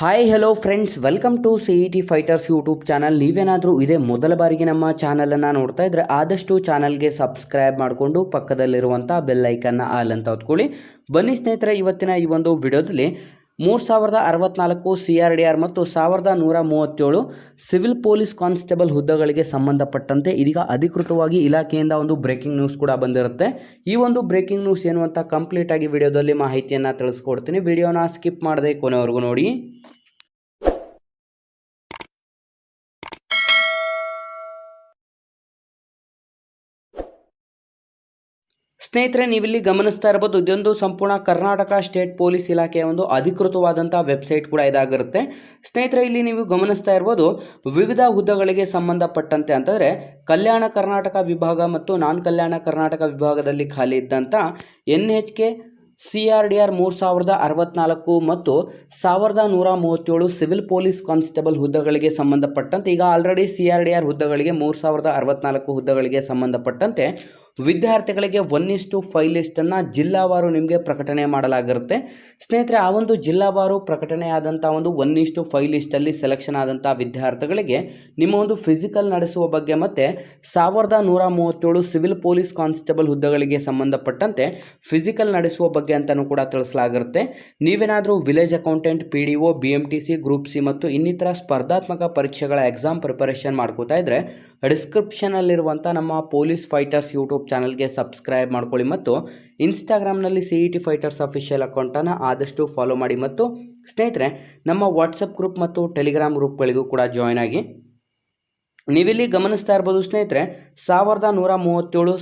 Hi hello friends welcome to C E T fighters YouTube channel ನೀವೇನಾದರೂ ಇದೇ ಮೊದಲ ಬಾರಿಗೆ ನಮ್ಮ ಚಾನಲನ್ನು ನೋಡ್ತಾ ಇದ್ದರೆ ಆದಷ್ಟು ಚಾನಲ್ಗೆ ಸಬ್ಸ್ಕ್ರೈಬ್ ಮಾಡಿಕೊಂಡು ಪಕ್ಕದಲ್ಲಿರುವಂಥ ಬೆಲ್ ಐಕನ್ನ ಆಲ್ ಅಂತ ಹೊತ್ಕೊಳ್ಳಿ. ಬನ್ನಿ ಸ್ನೇಹಿತರೆ, ಇವತ್ತಿನ ಈ ಒಂದು ವಿಡಿಯೋದಲ್ಲಿ ಮೂರು ಸಾವಿರದ ಅರವತ್ನಾಲ್ಕು ಸಿ ಆರ್ ಡಿ ಆರ್ ಮತ್ತು ಸಾವಿರದ ನೂರ ಮೂವತ್ತೇಳು ಸಿವಿಲ್ ಪೊಲೀಸ್ ಕಾನ್ಸ್ಟೇಬಲ್ ಹುದ್ದೆಗಳಿಗೆ ಸಂಬಂಧಪಟ್ಟಂತೆ ಇದೀಗ ಅಧಿಕೃತವಾಗಿ ಇಲಾಖೆಯಿಂದ ಒಂದು ಬ್ರೇಕಿಂಗ್ ನ್ಯೂಸ್ ಕೂಡ ಬಂದಿರುತ್ತೆ. ಈ ಒಂದು ಬ್ರೇಕಿಂಗ್ ನ್ಯೂಸ್ ಏನು ಅಂತ ಕಂಪ್ಲೀಟಾಗಿ ವಿಡಿಯೋದಲ್ಲಿ ಮಾಹಿತಿಯನ್ನು ತಿಳಿಸ್ಕೊಡ್ತೀನಿ. ವಿಡಿಯೋನ ಸ್ಕಿಪ್ ಮಾಡದೆ ಕೊನೆವರೆಗೂ ನೋಡಿ. ಸ್ನೇಹಿತರೆ, ನೀವಿಲ್ಲಿ ಗಮನಿಸ್ತಾ ಇರಬಹುದು ಇದೊಂದು ಸಂಪೂರ್ಣ ಕರ್ನಾಟಕ ಸ್ಟೇಟ್ ಪೊಲೀಸ್ ಇಲಾಖೆಯ ಒಂದು ಅಧಿಕೃತವಾದಂಥ ವೆಬ್ಸೈಟ್ ಕೂಡ ಇದಾಗಿರುತ್ತೆ. ಸ್ನೇಹಿತರೆ, ಇಲ್ಲಿ ನೀವು ಗಮನಿಸ್ತಾ ಇರ್ಬೋದು, ವಿವಿಧ ಹುದ್ದೆಗಳಿಗೆ ಸಂಬಂಧಪಟ್ಟಂತೆ ಅಂತಂದರೆ, ಕಲ್ಯಾಣ ಕರ್ನಾಟಕ ವಿಭಾಗ ಮತ್ತು ನಾನ್ ಕಲ್ಯಾಣ ಕರ್ನಾಟಕ ವಿಭಾಗದಲ್ಲಿ ಖಾಲಿ ಇದ್ದಂಥ N H K, C R D R ಮೂರು ಸಾವಿರದ ಅರವತ್ನಾಲ್ಕು ಮತ್ತು ಸಾವಿರದ ನೂರ ಮೂವತ್ತೇಳು ಸಿವಿಲ್ ಪೊಲೀಸ್ ಕಾನ್ಸ್ಟೇಬಲ್ ಹುದ್ದೆಗಳಿಗೆ ಸಂಬಂಧಪಟ್ಟಂತೆ, ಈಗ already C R D R ಹುದ್ದೆಗಳಿಗೆ ಮೂರು ಸಾವಿರದ ಅರವತ್ನಾಲ್ಕು ಹುದ್ದೆಗಳಿಗೆ ಸಂಬಂಧಪಟ್ಟಂತೆ ವಿದ್ಯಾರ್ಥಿಗಳಿಗೆ ಒನ್ ಇಸ್ಟು ಫೈವ್ ಲಿಸ್ಟನ್ನು ಜಿಲ್ಲಾವಾರು ನಿಮಗೆ ಪ್ರಕಟಣೆ ಮಾಡಲಾಗಿರುತ್ತೆ. ಸ್ನೇಹಿತರೆ, ಆ ಒಂದು ಜಿಲ್ಲಾವಾರು ಪ್ರಕಟಣೆ ಆದಂಥ ಒಂದು ಒನ್ ಇಸ್ಟು ಫೈವ್ ಲಿಸ್ಟಲ್ಲಿ ಸೆಲೆಕ್ಷನ್ ಆದಂಥ ವಿದ್ಯಾರ್ಥಿಗಳಿಗೆ ನಿಮ್ಮ ಒಂದು ಫಿಸಿಕಲ್ ನಡೆಸುವ ಬಗ್ಗೆ ಮತ್ತು ಸಾವಿರದ ನೂರ ಮೂವತ್ತೇಳು ಸಿವಿಲ್ ಪೊಲೀಸ್ ಕಾನ್ಸ್ಟೇಬಲ್ ಹುದ್ದೆಗಳಿಗೆ ಸಂಬಂಧಪಟ್ಟಂತೆ ಫಿಸಿಕಲ್ ನಡೆಸುವ ಬಗ್ಗೆ ಅಂತಲೂ ಕೂಡ ತಿಳಿಸಲಾಗಿರುತ್ತೆ. ನೀವೇನಾದರೂ village accountant P D O B M T C group C ಮತ್ತು ಇನ್ನಿತರ ಸ್ಪರ್ಧಾತ್ಮಕ ಪರೀಕ್ಷೆಗಳ ಎಕ್ಸಾಮ್ ಪ್ರಿಪರೇಷನ್ ಮಾಡ್ಕೋತಾ ಇದ್ದರೆ ಡಿಸ್ಕ್ರಿಪ್ಷನಲ್ಲಿರುವಂಥ ನಮ್ಮ ಪೊಲೀಸ್ ಫೈಟರ್ಸ್ ಯೂಟ್ಯೂಬ್ ಚಾನಲ್ಗೆ ಸಬ್ಸ್ಕ್ರೈಬ್ ಮಾಡ್ಕೊಳ್ಳಿ ಮತ್ತು ಇನ್ಸ್ಟಾಗ್ರಾಮ್ನಲ್ಲಿ C E T fighters official ಅಕೌಂಟನ್ನು ಆದಷ್ಟು ಫಾಲೋ ಮಾಡಿ ಮತ್ತು ಸ್ನೇಹಿತರೆ, ನಮ್ಮ ವಾಟ್ಸಪ್ ಗ್ರೂಪ್ ಮತ್ತು ಟೆಲಿಗ್ರಾಮ್ ಗ್ರೂಪ್ಗಳಿಗೂ ಕೂಡ ಜಾಯ್ನ್ ಆಗಿ. ನೀವಿಲ್ಲಿ ಗಮನಿಸ್ತಾ ಇರ್ಬೋದು ಸ್ನೇಹಿತರೆ, ಸಾವಿರದ ನೂರ ಮೂವತ್ತೇಳು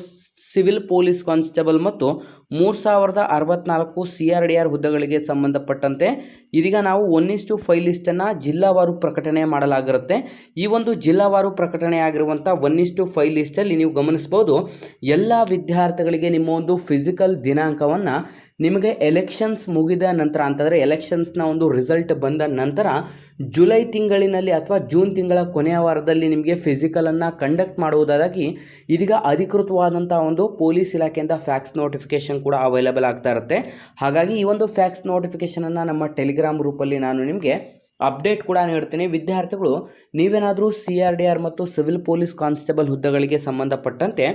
ಸಿವಿಲ್ ಪೊಲೀಸ್ ಕಾನ್ಸ್ಟೇಬಲ್ ಮತ್ತು ಮೂರು ಸಾವಿರದ ಅರವತ್ನಾಲ್ಕು ಸಿ ಆರ್ ಡಿ ಆರ್ ಹುದ್ದೆಗಳಿಗೆ ಸಂಬಂಧಪಟ್ಟಂತೆ ಇದೀಗ ನಾವು ಒನ್ ಫೈಲಿಸ್ಟನ್ನು ಲಿಸ್ಟನ್ನು ಜಿಲ್ಲಾವಾರು ಪ್ರಕಟಣೆ ಮಾಡಲಾಗಿರುತ್ತೆ. ಈ ಒಂದು ಜಿಲ್ಲಾವಾರು ಪ್ರಕಟಣೆ ಆಗಿರುವಂಥ ಒನ್ ಇಸ್ಟು ಫೈವ್ ಲಿಸ್ಟಲ್ಲಿ ನೀವು ಗಮನಿಸ್ಬೋದು. ಎಲ್ಲ ವಿದ್ಯಾರ್ಥಿಗಳಿಗೆ ನಿಮ್ಮ ಒಂದು ಫಿಸಿಕಲ್ ದಿನಾಂಕವನ್ನು ನಿಮಗೆ ಎಲೆಕ್ಷನ್ಸ್ ಮುಗಿದ ನಂತರ ಅಂತಂದರೆ ಎಲೆಕ್ಷನ್ಸ್ನ ಒಂದು ರಿಸಲ್ಟ್ ಬಂದ ನಂತರ ಜುಲೈ ತಿಂಗಳಿನಲ್ಲಿ ಅಥವಾ ಜೂನ್ ತಿಂಗಳ ಕೊನೆಯ ವಾರದಲ್ಲಿ ನಿಮಗೆ ಫಿಸಿಕಲನ್ನು ಕಂಡಕ್ಟ್ ಮಾಡುವುದಾಗಿ ಇದೀಗ ಅಧಿಕೃತವಾದಂಥ ಒಂದು ಪೊಲೀಸ್ ಇಲಾಖೆಯಿಂದ ಫ್ಯಾಕ್ಸ್ ನೋಟಿಫಿಕೇಷನ್ ಕೂಡ ಅವೈಲೇಬಲ್ ಆಗ್ತಾ ಇರುತ್ತೆ. ಹಾಗಾಗಿ ಈ ಒಂದು ಫ್ಯಾಕ್ಸ್ ನೋಟಿಫಿಕೇಷನನ್ನು ನಮ್ಮ ಟೆಲಿಗ್ರಾಮ್ ರೂಪಲ್ಲಿ ನಾನು ನಿಮಗೆ ಅಪ್ಡೇಟ್ ಕೂಡ ನೀಡ್ತೀನಿ. ವಿದ್ಯಾರ್ಥಿಗಳು ನೀವೇನಾದರೂ ಸಿ ಮತ್ತು ಸಿವಿಲ್ ಪೊಲೀಸ್ ಕಾನ್ಸ್ಟೇಬಲ್ ಹುದ್ದೆಗಳಿಗೆ ಸಂಬಂಧಪಟ್ಟಂತೆ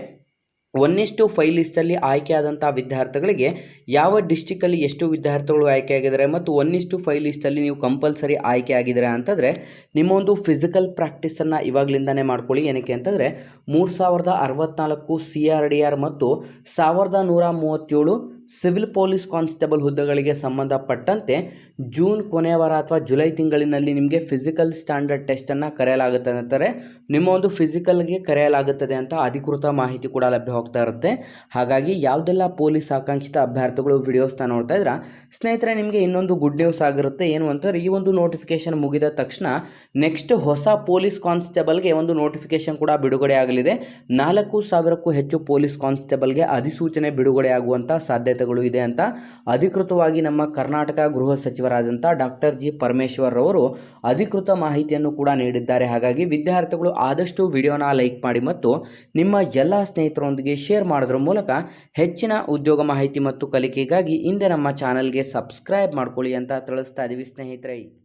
ಒನ್ ಇಷ್ಟು ಫೈವ್ ಲಿಸ್ಟಲ್ಲಿ ಆಯ್ಕೆಯಾದಂಥ ವಿದ್ಯಾರ್ಥಿಗಳಿಗೆ ಯಾವ ಡಿಸ್ಟಿಕ್ಕಲ್ಲಿ ಎಷ್ಟು ವಿದ್ಯಾರ್ಥಿಗಳು ಆಯ್ಕೆಯಾಗಿದ್ದಾರೆ ಮತ್ತು ಒನ್ ಇಷ್ಟು ಫೈವ್ ಲಿಸ್ಟಲ್ಲಿ ನೀವು ಕಂಪಲ್ಸರಿ ಆಯ್ಕೆ ಆಗಿದ್ದೀರಾ ಅಂತಂದರೆ ನಿಮ್ಮ ಒಂದು ಫಿಸಿಕಲ್ ಪ್ರಾಕ್ಟೀಸನ್ನು ಇವಾಗಲಿಂದನೇ ಮಾಡ್ಕೊಳ್ಳಿ. ಏನಕ್ಕೆ ಅಂತಂದರೆ ಮೂರು ಸಾವಿರದ ಅರವತ್ನಾಲ್ಕು ಸಿ ಆರ್ ಡಿ ಆರ್ ಮತ್ತು ಸಾವಿರದ ನೂರ ಮೂವತ್ತೇಳು ಸಿವಿಲ್ ಪೊಲೀಸ್ ಕಾನ್ಸ್ಟೇಬಲ್ ಹುದ್ದೆಗಳಿಗೆ ಸಂಬಂಧಪಟ್ಟಂತೆ ಜೂನ್ ಕೊನೆಯ ವಾರ ಅಥವಾ ಜುಲೈ ತಿಂಗಳಿನಲ್ಲಿ ನಿಮಗೆ ಫಿಸಿಕಲ್ ಸ್ಟ್ಯಾಂಡರ್ಡ್ ಟೆಸ್ಟನ್ನು ಕರೆಯಲಾಗುತ್ತೆ. ಅಂತಾರೆ ನಿಮ್ಮ ಒಂದು ಫಿಸಿಕಲ್ಗೆ ಕರೆಯಲಾಗುತ್ತದೆ ಅಂತ ಅಧಿಕೃತ ಮಾಹಿತಿ ಕೂಡ ಲಭ್ಯ ಹೋಗ್ತಾ ಇರುತ್ತೆ. ಹಾಗಾಗಿ ಯಾವುದೆಲ್ಲ ಪೊಲೀಸ್ ಆಕಾಂಕ್ಷಿತ ಅಭ್ಯರ್ಥಿಗಳು ವಿಡಿಯೋಸ್ನ ನೋಡ್ತಾ ಇದ್ರೆ, ಸ್ನೇಹಿತರೆ, ನಿಮಗೆ ಇನ್ನೊಂದು ಗುಡ್ ನ್ಯೂಸ್ ಆಗಿರುತ್ತೆ. ಏನು ಅಂತಂದರೆ, ಈ ಒಂದು ನೋಟಿಫಿಕೇಶನ್ ಮುಗಿದ ತಕ್ಷಣ ನೆಕ್ಸ್ಟ್ ಹೊಸ ಪೊಲೀಸ್ ಕಾನ್ಸ್ಟೇಬಲ್ಗೆ ಒಂದು ನೋಟಿಫಿಕೇಶನ್ ಕೂಡ ಬಿಡುಗಡೆ ಆಗಲಿದೆ. ನಾಲ್ಕು ಸಾವಿರಕ್ಕೂ ಹೆಚ್ಚು ಪೊಲೀಸ್ ಕಾನ್ಸ್ಟೇಬಲ್ಗೆ ಅಧಿಸೂಚನೆ ಬಿಡುಗಡೆ ಆಗುವಂಥ ಸಾಧ್ಯತೆಗಳು ಇದೆ ಅಂತ. ಅಧಿಕೃತವಾಗಿ ನಮ್ಮ ಕರ್ನಾಟಕ ಗೃಹ ಸಚಿವರಾದಂಥ ಡಾಕ್ಟರ್ ಜಿ ಪರಮೇಶ್ವರ್ ಅವರು ಅಧಿಕೃತ ಮಾಹಿತಿಯನ್ನು ಕೂಡ ನೀಡಿದ್ದಾರೆ. ಹಾಗಾಗಿ ವಿದ್ಯಾರ್ಥಿಗಳು ಆದಷ್ಟು ವಿಡಿಯೋನ ಲೈಕ್ ಮಾಡಿ ಮತ್ತು ನಿಮ್ಮ ಎಲ್ಲ ಸ್ನೇಹಿತರೊಂದಿಗೆ ಶೇರ್ ಮಾಡೋದ್ರ ಮೂಲಕ ಹೆಚ್ಚಿನ ಉದ್ಯೋಗ ಮಾಹಿತಿ ಮತ್ತು ಕಲಿಕೆಗಾಗಿ ಹಿಂದೆ ನಮ್ಮ ಚಾನಲ್ಗೆ ಸಬ್ಸ್ಕ್ರೈಬ್ ಮಾಡ್ಕೊಳ್ಳಿ ಅಂತ ತಿಳಿಸ್ತಾ ಇದ್ದೀವಿ ಸ್ನೇಹಿತರೆ.